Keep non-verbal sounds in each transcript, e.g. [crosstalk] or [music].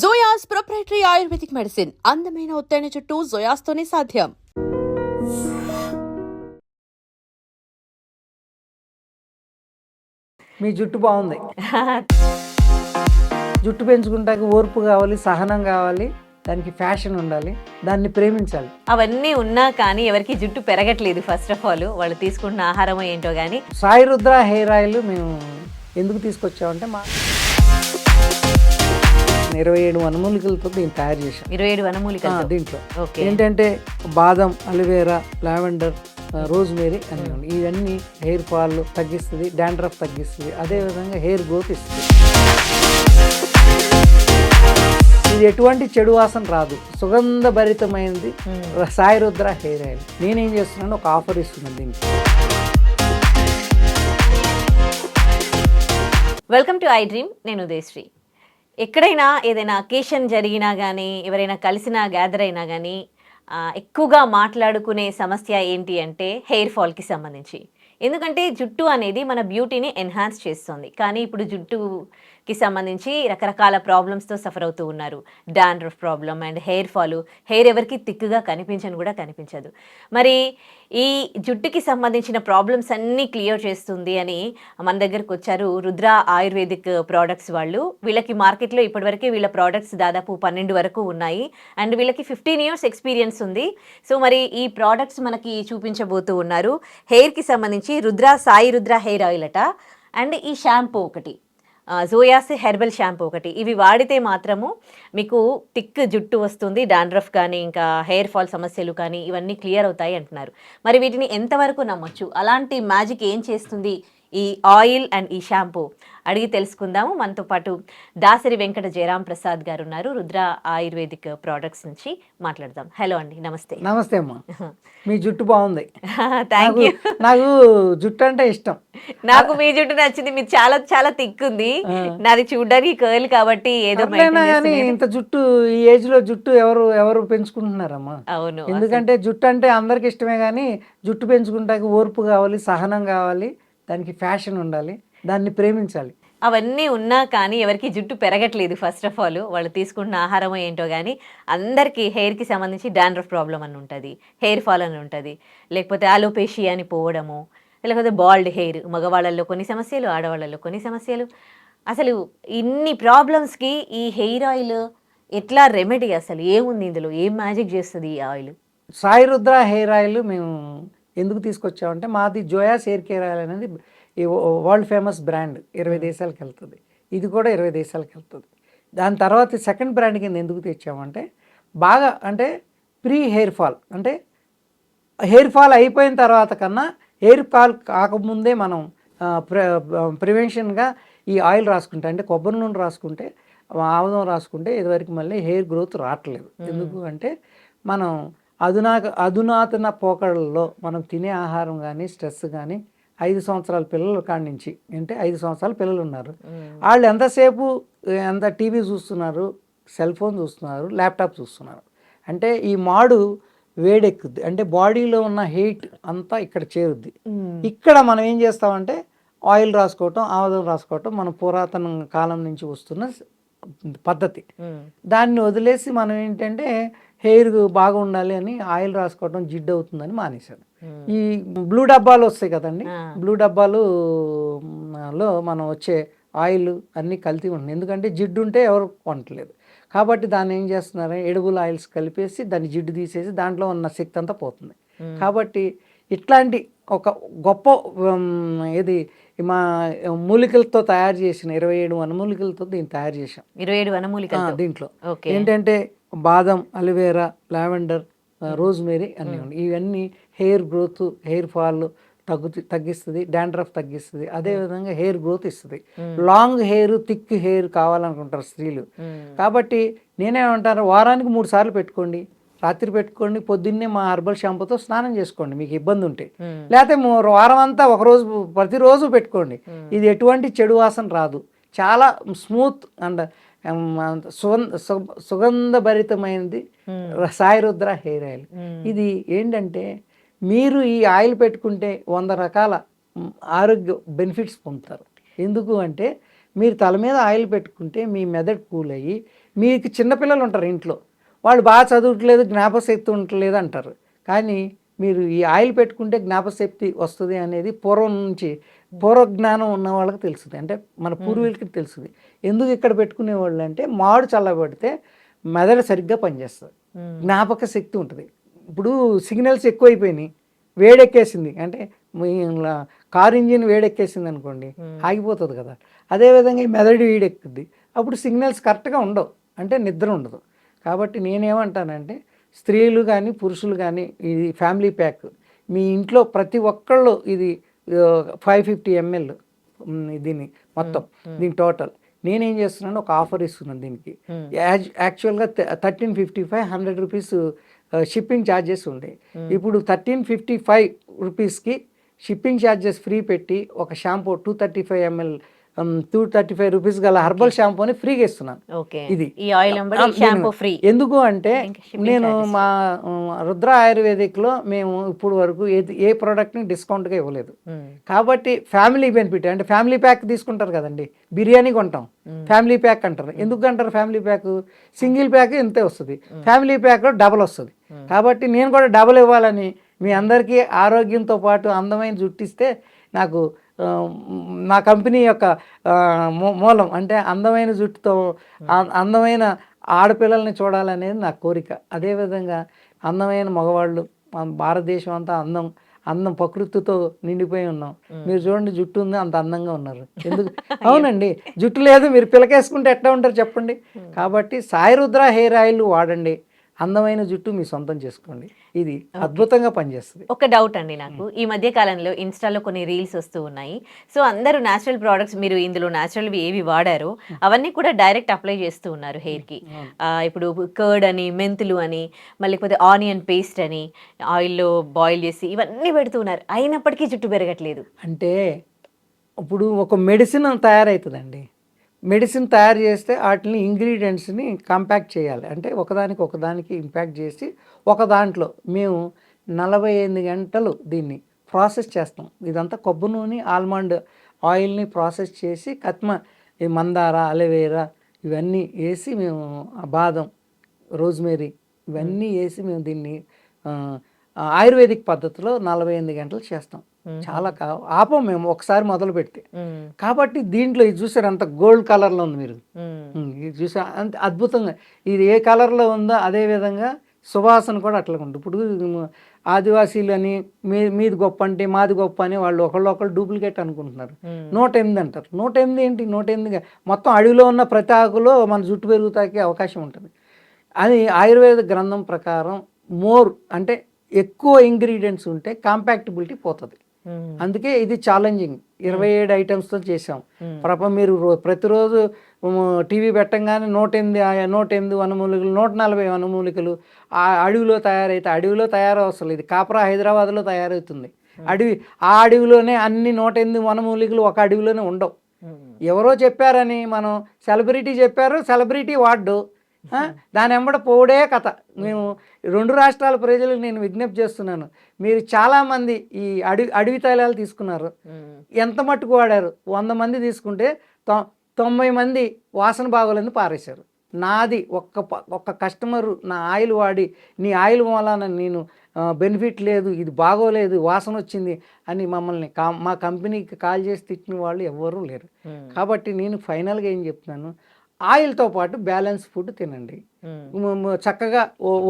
జోయాస్ proprietary ayurvedic medicine. అందమైన ఒత్తైన చుట్టూ జోయాస్తోనే సాధ్యం. మీ జుట్టు బాగుంది. జుట్టు పెంచుకుంటానికి ఓర్పు కావాలి సహనం కావాలి దానికి ఫ్యాషన్ ఉండాలి దాన్ని ప్రేమించాలి. అవన్నీ ఉన్నా కానీ ఎవరికి జుట్టు పెరగట్లేదు ఫస్ట్ ఆఫ్ ఆల్. వాళ్ళు తీసుకుంటున్న ఆహారం ఏంటో కానీ సాయి రుద్ర హెయిర్ ఆయిల్ మేము ఎందుకు తీసుకొచ్చామంటే మా ఇరవై ఏడు వనమూలికలతో దీన్ని తయారు చేశాం ఇరవై ఏడు వనమూలికలు ఆ, దీంట్లో. ఏంటంటే బాదం అలివేరా లావెండర్ రోజ్మేరీ అని ఉన్నాయి. ఇవన్నీ హెయిర్ ఫాల్ తగ్గిస్తుంది డాండ్రఫ్ తగ్గిస్తుంది. అదేవిధంగా హెయిర్ గ్రోత్ ఇస్తుంది. ఇది ఎటువంటి చెడు వాసన రాదు. సుగంధభరితమైనది సాయి రుద్ర హెయిర్ ఆయిల్. నేనేం చేస్తున్నాను ఒక ఆఫర్ ఇస్తున్నాను దీనికి. Welcome to I dream. నేను ఉదయశ్రీ. ఎక్కడైనా ఏదైనా అకేషన్ జరిగినా కానీ ఎవరైనా కలిసినా గ్యాదర్ అయినా కానీ ఎక్కువగా మాట్లాడుకునే సమస్య ఏంటి అంటే హెయిర్ ఫాల్కి సంబంధించి. ఎందుకంటే జుట్టు అనేది మన బ్యూటీని ఎన్హాన్స్ చేస్తుంది. కానీ ఇప్పుడు జుట్టు కి సంబంధించి రకరకాల ప్రాబ్లమ్స్తో సఫర్ అవుతూ ఉన్నారు. Dandruff problem and hair fall hair ఎవరికి థిక్గా కనిపించని కూడా కనిపించదు. మరి ఈ జుట్టుకి సంబంధించిన ప్రాబ్లమ్స్ అన్నీ క్లియర్ చేస్తుంది అని మన దగ్గరకు వచ్చారు రుద్ర ఆయుర్వేదిక్ ప్రోడక్ట్స్ వాళ్ళు. వీళ్ళకి మార్కెట్లో ఇప్పటివరకు వీళ్ళ ప్రోడక్ట్స్ దాదాపు పన్నెండు వరకు ఉన్నాయి. అండ్ వీళ్ళకి ఫిఫ్టీన్ ఇయర్స్ ఎక్స్పీరియన్స్ ఉంది. సో మరి ఈ ప్రోడక్ట్స్ మనకి చూపించబోతూ ఉన్నారు. హెయిర్కి సంబంధించి రుద్ర సాయి రుద్ర హెయిర్ ఆయిల్ అట. అండ్ ఈ షాంపూ ఒకటి. జోయాస్ హెర్బల్ షాంపూ ఒకటి. ఇవి వాడితే మాత్రము మీకు థిక్ జుట్టు వస్తుంది డాండ్రఫ్ కానీ ఇంకా హెయిర్ ఫాల్ సమస్యలు కానీ ఇవన్నీ క్లియర్ అవుతాయి అంటున్నారు. మరి వీటిని ఎంతవరకు నమ్మొచ్చు? అలాంటి మ్యాజిక్ ఏం చేస్తుంది? ఈ ఆయిల్ అండ్ ఈ షాంపూ అడిగి తెలుసుకుందాము. మనతో పాటు దాసరి వెంకట జయరాం ప్రసాద్ గారు ఉన్నారు. రుద్ర ఆయుర్వేదిక్ ప్రోడక్ట్స్ నుంచి మాట్లాడదాం. హలో అండి నమస్తే. నమస్తే అమ్మా. [laughs] మీ జుట్టు బాగుంది. [laughs] థ్యాంక్ యూ నాకు జుట్టు అంటే ఇష్టం. నాకు మీ జుట్టు నచ్చింది. మీరు చాలా చాలా థిక్ ఉంది నాది చూడడానికి కర్ల్ కాబట్టి ఏదో కానీ. ఇంత జుట్టు ఈ ఏజ్లో జుట్టు ఎవరు ఎవరు పెంచుకుంటున్నారమ్మా? అవును ఎందుకంటే జుట్టు అంటే అందరికి ఇష్టమే కానీ జుట్టు పెంచుకుంటానికి ఓర్పు కావాలి సహనం కావాలి. దానికి ఫ్యాషన్ ఉండాలి దాన్ని ప్రేమించాలి. అవన్నీ ఉన్నా కానీ ఎవరికి జుట్టు పెరగట్లేదు ఫస్ట్ ఆఫ్ ఆల్ వాళ్ళు తీసుకుంటున్న ఆహారం ఏంటో కానీ అందరికీ హెయిర్కి సంబంధించి డాండ్రఫ్ ప్రాబ్లం అని ఉంటుంది హెయిర్ ఫాల్ అని ఉంటుంది. లేకపోతే ఆలోపేషి అని పోవడము లేకపోతే బాల్డ్ హెయిర్ మగవాళ్ళల్లో కొన్ని సమస్యలు ఆడవాళ్ళల్లో కొన్ని సమస్యలు. అసలు ఇన్ని ప్రాబ్లమ్స్కి ఈ హెయిర్ ఆయిల్ ఎట్లా రెమెడీ అసలు? ఏముంది ఇందులో? ఏం మ్యాజిక్ చేస్తుంది ఈ oil Sai Rudra hair oil మేము ఎందుకు తీసుకొచ్చామంటే మాది జోయాస్ హెయిర్ కేర్ ఆయిల్ అనేది ఈ వరల్డ్ ఫేమస్ బ్రాండ్ ఇరవై దేశాలకు వెళ్తుంది. ఇది కూడా ఇరవై దేశాలకు వెళ్తుంది. దాని తర్వాత సెకండ్ బ్రాండ్ కింద ఎందుకు తెచ్చామంటే బాగా అంటే ప్రీ హెయిర్ ఫాల్ అంటే హెయిర్ ఫాల్ అయిపోయిన తర్వాత కన్నా హెయిర్ ఫాల్ కాకముందే మనం ప్రివెన్షన్గా ఈ ఆయిల్ రాసుకుంటే అంటే కొబ్బరి నూనె రాసుకుంటే ఆముదం రాసుకుంటే ఇదివరకు మళ్ళీ హెయిర్ గ్రోత్ రావట్లేదు. ఎందుకు అంటే మనం అధునా అధునాతన పోకడల్లో మనం తినే ఆహారం కానీ స్ట్రెస్ కానీ ఐదు సంవత్సరాల పిల్లల కాడి నుంచి అంటే ఐదు సంవత్సరాల పిల్లలు ఉన్నారు వాళ్ళు ఎంతసేపు ఎంత టీవీ చూస్తున్నారు సెల్ ఫోన్ చూస్తున్నారు ల్యాప్టాప్ చూస్తున్నారు. అంటే ఈ మాడు వేడెక్కుద్ది. అంటే బాడీలో ఉన్న హీట్ అంతా ఇక్కడ చేరుద్ది. ఇక్కడ మనం ఏం చేస్తామంటే ఆయిల్ రాసుకోవటం ఆముదం రాసుకోవటం మన పురాతన కాలం నుంచి వస్తున్న పద్ధతి. దాన్ని వదిలేసి మనం ఏంటంటే హెయిర్ బాగా ఉండాలి అని ఆయిల్ రాసుకోవటం జిడ్డు అవుతుందని మానేశాను. ఈ బ్లూ డబ్బాలు వస్తాయి కదండి. బ్లూ డబ్బాలు లో మనం వచ్చే ఆయిల్ అన్నీ కల్తీ ఉంటుంది. ఎందుకంటే జిడ్డు ఉంటే ఎవరు కొనట్లేదు. కాబట్టి దాన్ని ఏం చేస్తున్నారు ఎడుగుల ఆయిల్స్ కలిపేసి దాన్ని జిడ్డు తీసేసి దాంట్లో ఉన్న శక్తి అంతా పోతుంది. కాబట్టి ఇట్లాంటి ఒక గొప్ప ఇది మా మూలికలతో తయారు చేసిన ఇరవై ఏడు వనమూలికలతో దీన్ని తయారు చేసాం ఇరవై ఏడు వనమూలికలు దీంట్లో. ఏంటంటే బాదం అలివేరా లావెండర్ రోజ్మేరీ అన్నీ ఉన్నాయి. ఇవన్నీ హెయిర్ గ్రోత్ హెయిర్ ఫాల్ తగ్గు తగ్గిస్తుంది డాండ్రఫ్ తగ్గిస్తుంది. అదేవిధంగా హెయిర్ గ్రోత్ ఇస్తుంది. లాంగ్ హెయిర్ థిక్ హెయిర్ కావాలనుకుంటారు స్త్రీలు. కాబట్టి నేనేమంటాను వారానికి మూడు సార్లు పెట్టుకోండి. రాత్రి పెట్టుకోండి పొద్దున్నే మా హర్బల్ షాంపూతో స్నానం చేసుకోండి మీకు ఇబ్బంది ఉంటే. లేకపోతే వారం అంతా ఒకరోజు ప్రతిరోజు పెట్టుకోండి. ఇది ఎటువంటి చెడు వాసన రాదు. చాలా స్మూత్ అండ్ సుగంధ సుగంధభరితమైనది సాయి రుద్ర హెయిర్ ఆయిల్. ఇది ఏంటంటే మీరు ఈ ఆయిల్ పెట్టుకుంటే వంద రకాల ఆరోగ్య బెనిఫిట్స్ పొందుతారు. ఎందుకు అంటే మీరు తల మీద ఆయిల్ పెట్టుకుంటే మీ మెదడు కూల్ అయ్యి మీకు చిన్నపిల్లలు ఉంటారు ఇంట్లో. వాళ్ళు బాగా చదవట్లేదు జ్ఞాపశక్తి ఉండట్లేదు అంటారు. కానీ మీరు ఈ ఆయిల్ పెట్టుకుంటే జ్ఞాపశక్తి వస్తుంది అనేది పూర్వం నుంచి పూర్వ జ్ఞానం ఉన్న వాళ్ళకి తెలుస్తుంది. అంటే మన పూర్వీకులకి తెలుస్తుంది. ఎందుకు ఇక్కడ పెట్టుకునేవాళ్ళు అంటే మాడు చల్లబడితే మెదడు సరిగ్గా పనిచేస్తుంది. జ్ఞాపక శక్తి ఉంటుంది. ఇప్పుడు సిగ్నల్స్ ఎక్కువైపోయినాయి. వేడెక్కేసింది. అంటే కార్ ఇంజిన్ వేడెక్కేసింది అనుకోండి ఆగిపోతుంది కదా. అదేవిధంగా ఈ మెదడు వేడెక్కుద్ది అప్పుడు సిగ్నల్స్ కరెక్ట్గా ఉండవు. అంటే నిద్ర ఉండదు. కాబట్టి నేనేమంటానంటే స్త్రీలు కానీ పురుషులు కానీ ఇది ఫ్యామిలీ ప్యాక్. మీ ఇంట్లో ప్రతి ఒక్కళ్ళు ఇది ఫైవ్ ఫిఫ్టీ ఎంఎల్ దీన్ని మొత్తం దీని టోటల్. నేనేం చేస్తున్నాను ఒక ఆఫర్ ఇస్తున్నాను దీనికి. యాజ్ యాక్చువల్గా thirteen fifty five hundred rupees shipping charges ఉండే. ఇప్పుడు థర్టీన్ ఫిఫ్టీ ఫైవ్ రూపీస్కి షిప్పింగ్ ఛార్జెస్ ఫ్రీ పెట్టి ఒక shampoo two thirty five ML two thirty five rupees గల హర్బల్ షాంపూని ఫ్రీగా ఇస్తున్నాను. ఇది. ఫ్రీ ఎందుకు అంటే నేను. మా ఉమ్, రుద్ర ఆయుర్వేదిక్లో మేము ఇప్పుడు వరకు ఏది ఏ ప్రోడక్ట్ని డిస్కౌంట్గా ఇవ్వలేదు. కాబట్టి ఫ్యామిలీ బెనిఫిట్ అంటే ఫ్యామిలీ ప్యాక్ తీసుకుంటారు కదండి. బిర్యానీ కొంటాం. ఫ్యామిలీ ప్యాక్ అంటారు. ఎందుకు అంటారు ఫ్యామిలీ ప్యాక్ సింగిల్ ప్యాక్ ఇంతే వస్తుంది. ఫ్యామిలీ ప్యాక్లో డబల్ వస్తుంది. కాబట్టి నేను కూడా డబల్ ఇవ్వాలని మీ అందరికీ ఆరోగ్యంతో పాటు అందమైన జుట్టిస్తే నాకు నా కంపెనీ యొక్క మూలం అంటే అందమైన జుట్టుతో అందమైన ఆడపిల్లల్ని చూడాలనేది నా కోరిక. అదేవిధంగా అందమైన మగవాళ్ళు మన భారతదేశం అంతా అందం అందం ప్రకృతితో నిండిపోయి ఉన్నాం. మీరు చూడండి జుట్టు ఉంది అంత అందంగా ఉన్నారు. ఎందుకు? [laughs] అవునండి జుట్టు లేదు మీరు పిలకేసుకుంటే ఎట్లా ఉంటారు చెప్పండి? కాబట్టి సాయి రుద్ర హెయిర్ ఆయిల్ వాడండి. అందమైన జుట్టు మీ సొంతం చేసుకోండి. ఇది అద్భుతంగా పనిచేస్తుంది. ఒక డౌట్ అండి నాకు. ఈ మధ్య కాలంలో ఇన్స్టాలో కొన్ని రీల్స్ వస్తూ ఉన్నాయి. సో అందరూ న్యాచురల్ ప్రోడక్ట్స్ మీరు ఇందులో న్యాచురల్వి ఏవి వాడారో అవన్నీ కూడా డైరెక్ట్ అప్లై చేస్తూ ఉన్నారు హెయిర్కి ఇప్పుడు కర్డ్ అని మెంతులు అని మళ్ళీ లేకపోతే ఆనియన్ పేస్ట్ అని ఆయిల్లో బాయిల్ చేసి ఇవన్నీ పెడుతూ ఉన్నారు. అయినప్పటికీ జుట్టు పెరగట్లేదు. అంటే ఇప్పుడు ఒక మెడిసిన్ తయారవుతుందండి మెడిసిన్ తయారు చేస్తే వాటిని ఇంగ్రీడియంట్స్ని కంపాక్ట్ చేయాలి. అంటే ఒకదానికి ఒకదానికి ఇంపాక్ట్ చేసి ఒక దాంట్లో మేము నలభై ఎనిమిది గంటలు దీన్ని ప్రాసెస్ చేస్తాం. ఇదంతా కొబ్బరి నూనె ఆల్మండ్ ఆయిల్ని ప్రాసెస్ చేసి కత్మ ఈ మందార అలవేరా ఇవన్నీ వేసి మేము బాదం రోజ్మేరీ ఇవన్నీ వేసి మేము దీన్ని ఆయుర్వేదిక్ పద్ధతిలో నలభై ఎనిమిది గంటలు చేస్తాం. చాలా కా ఆపం మేము ఒకసారి మొదలు పెడితే. కాబట్టి దీంట్లో ఇది చూసారు అంత గోల్డ్ కలర్లో ఉంది మీరు. ఇది చూసా అంత అద్భుతంగా. ఇది ఏ కలర్లో ఉందో అదే విధంగా సువాసన కూడా అట్లా ఉంటుంది. ఇప్పుడు ఆదివాసీలు అని మీ మీది గొప్ప అంటే మాది గొప్ప అని వాళ్ళు ఒకళ్ళు ఒకళ్ళు డూప్లికేట్ అనుకుంటున్నారు. నూట ఎనిమిది అంటారు. నూట ఎనిమిది ఏంటి? నూట ఎనిమిదిగా. మొత్తం అడవిలో ఉన్న ప్రతి ఆకులో మన జుట్టు పెరుగుతాకే అవకాశం ఉంటుంది. అది ఆయుర్వేద గ్రంథం ప్రకారం మోర్ అంటే ఎక్కువ ఇంగ్రీడియంట్స్ ఉంటే కాంపాక్టబిలిటీ పోతుంది. అందుకే ఇది ఛాలెంజింగ్ ఇరవై ఏడు ఐటమ్స్తో చేసాం ప్రప మీరు ప్రతిరోజు టీవీ పెట్టంగానే నూట ఎనిమిది నూట ఎనిమిది వనమూలికలు నూట నలభై వనమూలికలు ఆ అడవిలో తయారైతే అడవిలో తయారవసరం ఇది కాపరా హైదరాబాద్లో తయారవుతుంది. అడవి ఆ అడవిలోనే అన్ని నూట ఎనిమిది వనమూలికలు ఒక అడవిలోనే ఉండవు. ఎవరో చెప్పారని మనం సెలబ్రిటీ చెప్పారు సెలబ్రిటీ వాడ్డు దాని వెంబడ పోడే కథ. మేము రెండు రాష్ట్రాల ప్రజలకు నేను విజ్ఞప్తి చేస్తున్నాను. మీరు చాలామంది ఈ అడవి అడవి తైలాలు తీసుకున్నారు. ఎంత మట్టుకు వాడారు? వంద మంది తీసుకుంటే తొ- తొంభై మంది వాసన బాగోలేని పారేశారు. నాది ఒక్క ఒక్క కస్టమరు నా ఆయిల్ వాడి నీ ఆయిల్ మూలాన నేను బెనిఫిట్ లేదు ఇది బాగోలేదు వాసన వచ్చింది అని మమ్మల్ని కా మా కంపెనీకి కాల్ చేసి తిట్టిన వాళ్ళు ఎవ్వరూ లేరు. కాబట్టి నేను ఫైనల్గా ఏం చెప్తున్నాను? ఆయిల్తో పాటు బ్యాలెన్స్ ఫుడ్ తినండి. చక్కగా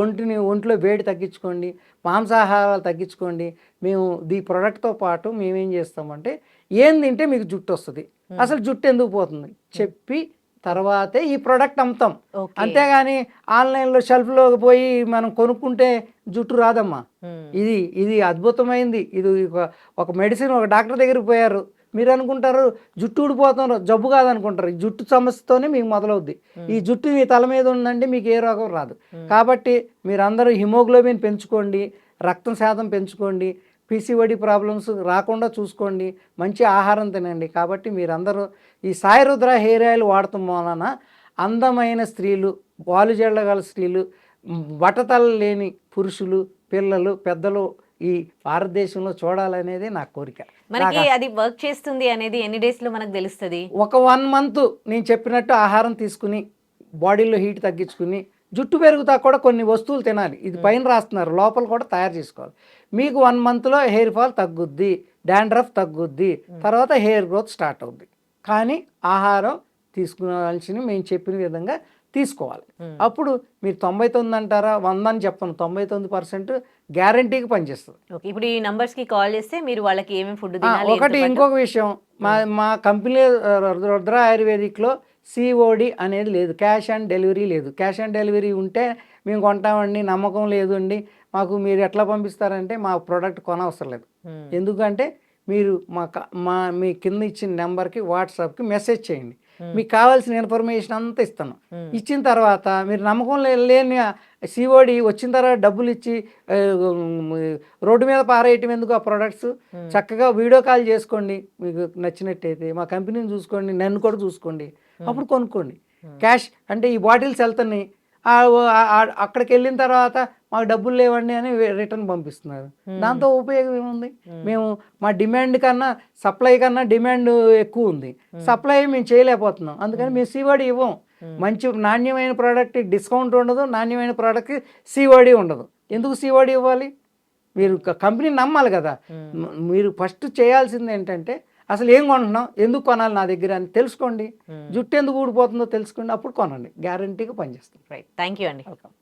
ఒంటిని ఒంట్లో వేడి తగ్గించుకోండి మాంసాహారాలు తగ్గించుకోండి. మేము ఈ ప్రోడక్ట్తో పాటు మేమేం చేస్తామంటే ఏం తింటే మీకు జుట్టు వస్తుంది. అసలు జుట్టు ఎందుకు పోతుంది? చెప్పి తర్వాతే ఈ ప్రోడక్ట్ అమ్ముతాం. అంతేగాని ఆన్లైన్లో షెల్ఫ్లో పోయి మనం కొనుక్కుంటే జుట్టు రాదమ్మా. మ్మ్. ఇది ఇది అద్భుతమైంది. ఇది ఒక ఒక మెడిసిన్ ఒక డాక్టర్ దగ్గరికి పోయారు. మీరు అనుకుంటారు జుట్టు ఊడిపోతున్నారు జబ్బు కాదనుకుంటారు. ఈ జుట్టు సమస్యతోనే మీకు మొదలవుద్ది. ఈ జుట్టు మీ తల మీద ఉందంటే మీకు ఏ రోగం రాదు. కాబట్టి మీరందరూ హిమోగ్లోబిన్ పెంచుకోండి రక్తం శాతం పెంచుకోండి పీసీఓడి ప్రాబ్లమ్స్ రాకుండా చూసుకోండి మంచి ఆహారం తినండి. కాబట్టి మీరందరూ ఈ సాయిరుద్ర హెయిర్ ఆయిల్ వాడటం వలన అందమైన స్త్రీలు బాలుజెళ్ళ గల స్త్రీలు బట్టతల లేని పురుషులు పిల్లలు పెద్దలు ఈ భారతదేశంలో చూడాలనేది నా కోరిక. మనకి అది వర్క్ చేస్తుంది అనేది ఎన్ని డేస్లో మనకు తెలుస్తుంది? ఒక వన్ మంత్ నేను చెప్పినట్టు ఆహారం తీసుకుని బాడీలో హీట్ తగ్గించుకుని జుట్టు పెరుగుతా కూడా కొన్ని వస్తువులు తినాలి. ఇది పైన రాస్తున్నారు. లోపల కూడా తయారు చేసుకోవాలి. మీకు వన్ మంత్లో హెయిర్ ఫాల్ తగ్గుద్ది డాండ్రఫ్ తగ్గుద్ది తర్వాత హెయిర్ గ్రోత్ స్టార్ట్ అవుద్ది. కానీ ఆహారం తీసుకోవాల్సిన మేము చెప్పిన విధంగా తీసుకోవాలి. అప్పుడు మీరు తొంభై తొమ్మిది అంటారా వంద అని చెప్పను. తొంభై తొమ్మిది పర్సెంట్ గ్యారంటీకి పనిచేస్తుంది. ఓకే ఇప్పుడు ఈ నంబర్స్కి కాల్ చేస్తే మీరు వాళ్ళకి ఏమేమి ఫుడ్ ఒకటి ఇంకొక విషయం. మా మా కంపెనీ రుద్ర ఆయుర్వేదిక్లో సిఓడి అనేది లేదు. క్యాష్ ఆన్ డెలివరీ లేదు. క్యాష్ ఆన్ డెలివరీ ఉంటే మేము కొంటామండి నమ్మకం లేదు అండి మాకు మీరు ఎట్లా పంపిస్తారంటే మా ప్రోడక్ట్ కొనవసరం లేదు. ఎందుకంటే మీరు మా మా మీ కింద ఇచ్చిన నెంబర్కి వాట్సాప్కి మెసేజ్ చేయండి. మీకు కావాల్సిన ఇన్ఫర్మేషన్ అంతా ఇస్తాను. ఇచ్చిన తర్వాత మీరు నమ్మకం లేని సిఓడి వచ్చిన తర్వాత డబ్బులు ఇచ్చి రోడ్డు మీద పారేయటం ఎందుకు ఆ ప్రోడక్ట్స్ చక్కగా వీడియో కాల్ చేసుకోండి. మీకు నచ్చినట్టయితే మా కంపెనీని చూసుకోండి నన్ను కూడా చూసుకోండి. అప్పుడు కొనుక్కోండి. క్యాష్ అంటే ఈ బాటిల్స్ వెళ్తున్నాయి. అక్కడికి వెళ్ళిన తర్వాత మాకు డబ్బులు లేవండి అని రిటర్న్ పంపిస్తున్నారు. దాంతో ఉపయోగం ఏముంది? మేము మా డిమాండ్ కన్నా సప్లై కన్నా డిమాండ్ ఎక్కువ ఉంది. సప్లై మేము చేయలేకపోతున్నాం. అందుకని మేము సివడి ఇవ్వం. మంచి నాణ్యమైన ప్రోడక్ట్ డిస్కౌంట్ ఉండదు నాణ్యమైన ప్రోడక్ట్ సివడి ఉండదు. ఎందుకు సివడి ఇవ్వాలి? మీరు కంపెనీ నమ్మాలి కదా. మీరు ఫస్ట్ చేయాల్సింది ఏంటంటే అసలు ఏం కొంటున్నాం ఎందుకు కొనాలి నా దగ్గర అని తెలుసుకోండి. జుట్టు ఎందుకు ఊడిపోతుందో తెలుసుకోండి. అప్పుడు కొనండి. గ్యారంటీగా పనిచేస్తుంది. రైట్ థ్యాంక్ యూ అండి. వెల్కమ్